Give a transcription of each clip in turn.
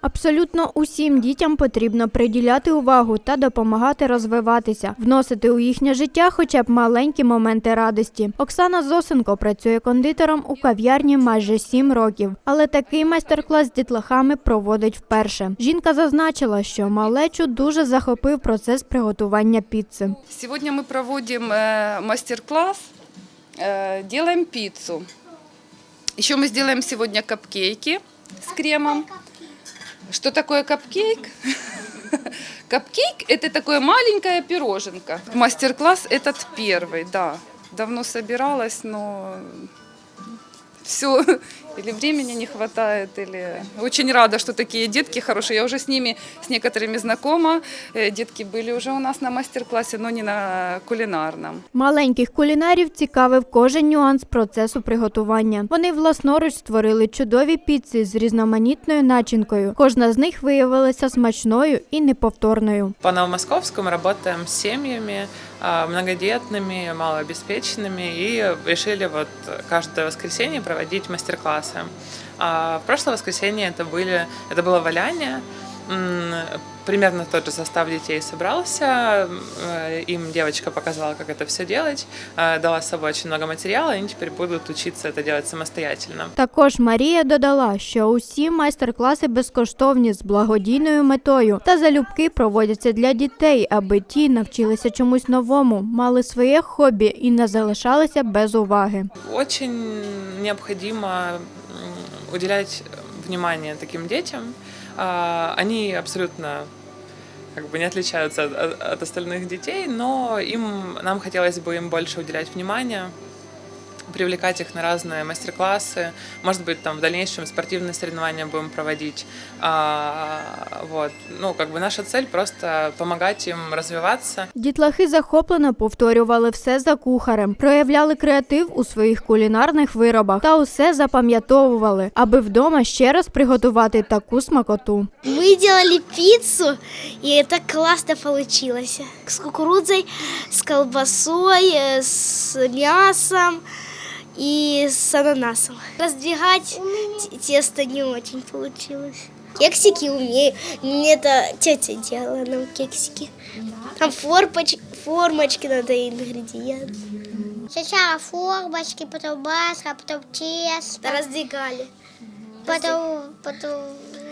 Абсолютно усім дітям потрібно приділяти увагу та допомагати розвиватися, вносити у їхнє життя хоча б маленькі моменти радості. Оксана Зосенко працює кондитером у кав'ярні майже сім років, але такий майстер-клас з дітлахами проводить вперше. Жінка зазначила, що малечу дуже захопив процес приготування піци. Сегодня мы проводим э, мастер-класс, э, делаем пиццу. Еще мы сделаем сегодня капкейки с кремом. Что такое капкейк? Капкейк – это такое маленькая пироженка. Мастер-класс этот первый, да. Давно собиралась, но все, или времени не хватает, или очень рада, что такие детки хорошие. Я уже с ними, с некоторыми знакома. Э, Детки были уже у нас на мастер-классе, но не на кулинарном. Маленьких кулінарів цікавив кожен нюанс процесу приготування. Вони власноруч створили чудові піци з різноманітною начинкою. Кожна з них виявилася смачною і неповторною. По Новомосковскому работаем с семьями а, многодетными, малообеспеченными и решили вот каждое воскресенье проводить мастер-классы. А В прошлое воскресенье это, были, это было валяние, М, примерно тот же состав детей собрался, э, им девочка показала, как это все делать, э, дала с собой очень много материала, и они теперь будут учиться это делать самостоятельно. Також Марія додала, що усі майстер-класи безкоштовні з благодійною метою та залюбки проводяться для дітей, аби ті навчилися чомусь новому, мали своє хобі і не залишалися без уваги. Очень необходимо м, уделять внимание таким детям. А, Они абсолютно как бы не отличаются от, остальных детей, но им, нам хотелось бы им больше уделять внимания, привлекать их на разные мастер-классы, может быть, там в дальнейшем спортивные соревнования будем проводить. А, вот. Ну, как бы наша цель просто помогать им развиваться, Дітлахи захоплено повторювали все за кухарем, проявляли креатив у своїх кулінарних виробах та усе запам'ятовували, аби вдома ще раз приготувати таку смакоту. Мы делали пиццу, и это классно получилось. С кукурузой, с колбасой, э, с мясом и с ананасом. Раздвигать тесто не очень получилось. Кексики умею. Мне это тетя делала нам кексики. Там формоч- формочки надо ингредиенты. Сначала формочки, потом масло, потом тесто, Раздвигали. потом, потом,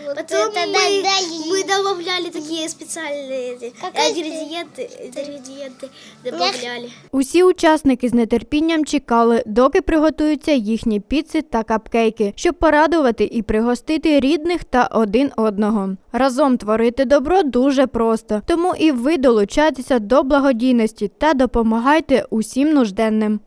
вот Потом это мы, надо мы добавляли такие специальные эти Как эти? ингредиенты, ингредиенты добавляли. Усі учасники з нетерпінням чекали, доки приготуються їхні піци та капкейки, щоб порадувати і пригостити рідних та один одного. Разом творити добро дуже просто, тому і ви долучайтеся до благодійності та допомагайте усім нужденним.